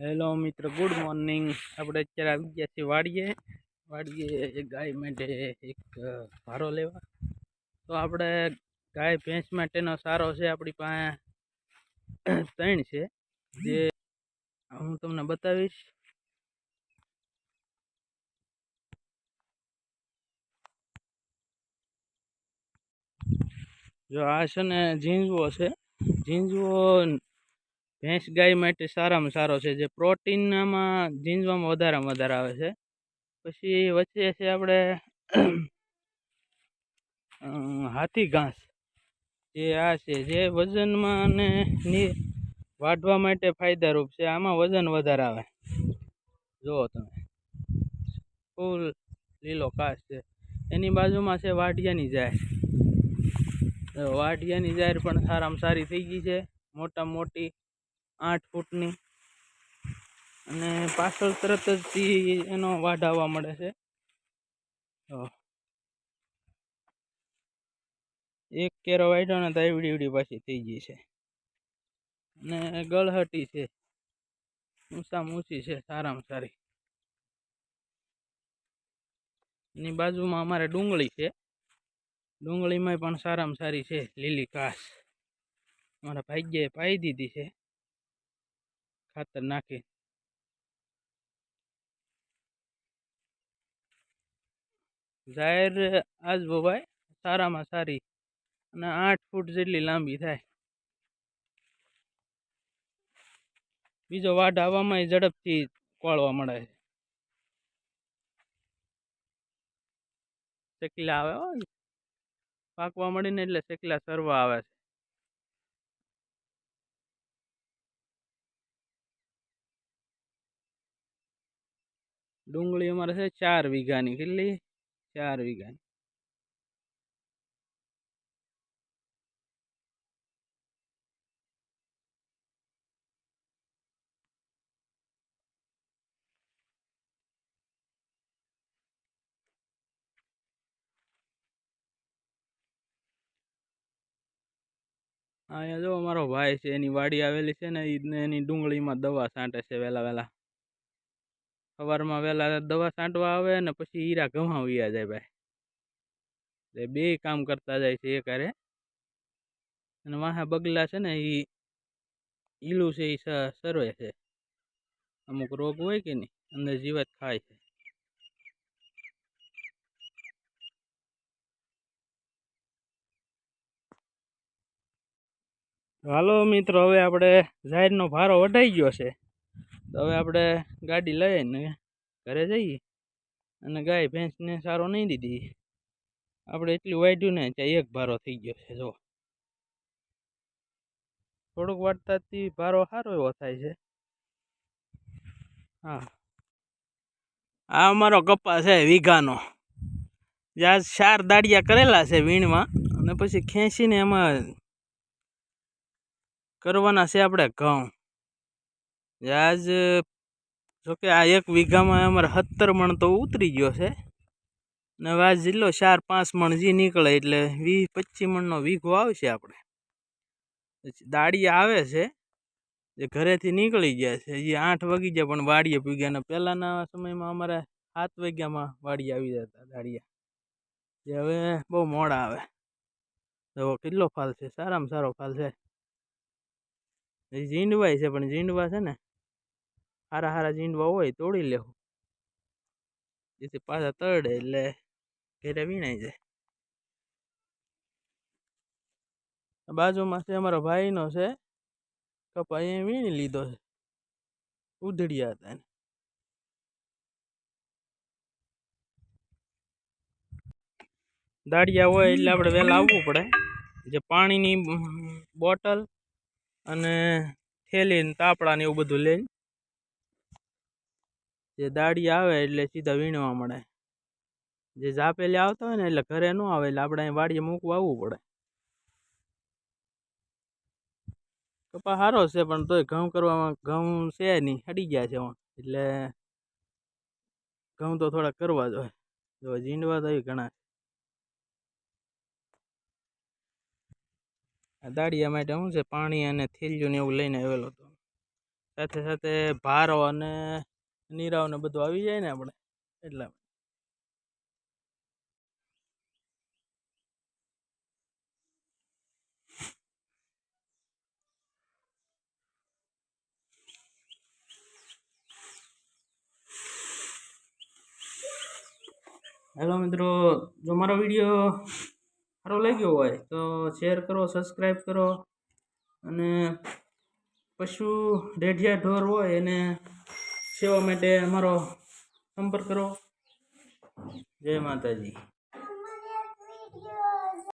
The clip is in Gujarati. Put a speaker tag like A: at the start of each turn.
A: હેલો મિત્ર ગુડ મોર્નિંગ આપણે અત્યારે આવી ગયા છીએ વાડીએ. વાડીએ ગાય માટે એક ભારો લેવા. તો આપણે ગાય ભેંસ માટેનો સારો છે આપણી પાસે ત્રણ છે. જે હું તમને બતાવીશ. જો આ છે ને ઝીંઝવો છે. ઝીંઝવો ભેંસ ગાય માટે સારામાં સારો છે. જે પ્રોટીન આમાં ઝીંઝવામાં વધારેમાં વધારે આવે છે. પછી વચ્ચે છે આપણે હાથી ઘાસ. જે આ છે, જે વજનમાં અને વાઢવા માટે ફાયદારૂપ છે. આમાં વજન વધારે આવે. જુઓ તમે. ફૂલ લીલો ઘાસ છે. એની બાજુમાં છે વાઢિયાની જાહેર. વાઢિયાની જાહેર પણ સારામાં સારી થઈ ગઈ છે. મોટા મોટી આઠ ફૂટની. અને પાછળ તરત જ એનો વાઢ આવવા મળે છે. એક કેરો વાઢ્યો ને તો એવડી એવડી પાછી થઈ ગઈ છે. અને ગળહટી છે. ઊંચામાં ઊંચી છે, સારામાં સારી. એની બાજુમાં અમારે ડુંગળી છે. ડુંગળીમાં પણ સારામાં સારી છે, લીલી ઘાસ. મારા ભાગ્યએ પાઈ દીધી છે. ખાતર નાખી જાહેર આજ ભાઈ સારામાં સારી અને આઠ ફૂટ જેટલી લાંબી થાય બીજો વાઢ આવવામાં ઝડપથી કોળવા મળે છે. શેકલા આવે પાકવા મળીને એટલે શેકલા સરવા આવે છે. ડુંગળી અમારે છે ચાર વીઘાની. કેટલી? ચાર વીઘાની. અહીંયા જો અમારો ભાઈ છે, એની વાડી આવેલી છે ને એને એની ડુંગળીમાં દવા છાંટે છે વહેલા વહેલા સવારમાં વહેલા દવા છાંટવા આવે ને પછી હીરા ઘઉં વયા જાય ભાઈ. એટલે બે કામ કરતા જાય છે એ કરે અને વાહા બગલા છે ને એ ઈલું છે એ સર્વે છે. અમુક રોગ હોય કે નહીં, અંદર જીવાત ખાય છે. હાલો મિત્રો, હવે આપણે જાહેરનો ભારો વઢાઈ ગયો છે. તો હવે આપણે ગાડી લઈને ઘરે જઈએ. અને ગાય ભેંસને સારો નહીં દીધી. આપણે એટલું વાઢ્યું ને ત્યાં એક ભારો થઈ ગયો છે, જો. થોડુંક વાટતાથી ભારો સારો એવો થાય છે. હા. આ અમારો કપ્પા છે વીઘાનો. જ્યાં ચાર દાડિયા કરેલા છે વીણમાં અને પછી ખેંચીને એમાં કરવાના છે આપણે ઘઉં. આજ, જોકે આ એક વીઘામાં અમારે સત્તર મણ તો ઉતરી ગયો છે. ને આ જિલ્લો ચાર પાંચ મણ જે નીકળે એટલે વીસ પચીસ મણનો વીઘો આવશે આપણે. દાળિયા આવે છે, જે ઘરેથી નીકળી ગયા છે. એ આઠ વાગી ગયા, પણ વાડીએ પૂગ્યા ને પહેલાંના સમયમાં અમારે સાત વાગ્યામાં વાડીએ આવી જતા દાડિયા જે હવે બહુ મોડા આવે. તો કેટલો ફાલ છે? સારામાં સારો ફાલ છે. ઝીંડવાય છે, પણ ઝીંડવા છે ને સારા હારા ઝીંડવા હોય તોડી લેવું જેથી પાછા તરડે એટલે ઘેરે વીણાઈ જાય. બાજુમાં છે અમારો ભાઈનો છે. કપા એ વીણી લીધો છે. ઉધડિયા હતા એને. દાડિયા હોય એટલે આપણે વહેલા આવવું પડે. જે પાણીની બોટલ અને થેલીને તાપડાને એવું બધું લઈને જે દાડી આવે એટલે સીધા વીણવા મળે. જે ઝાપેલે આવતા હોય ને એટલે ઘરે ન આવે એટલે આપણે અહીં વાડીએ મૂકવા આવવું પડે. કપા સારો છે પણ તોય ઘઉં કરવામાં, ઘઉં છે નહીં, હડી ગયા છે એટલે ઘઉં તો થોડા કરવા જોઈએ જો ઝીંડવા તો ઘણા. દાળિયા માટે શું છે? પાણી અને થેલીઓ ને એવું લઈને આવેલો હતો. સાથે સાથે ભારો અને નીરાવ ને બધું આવી જાય ને આપણે, એટલા. હેલો મિત્રો, જો મારો વીડિયો સારો લાગ્યો હોય તો શેર કરો સબસ્ક્રાઈબ કરો અને પશુ રેઢિયા ઢોર હોય એને સેવા માટે અમારો સંપર્ક કરો. જય માતાજી.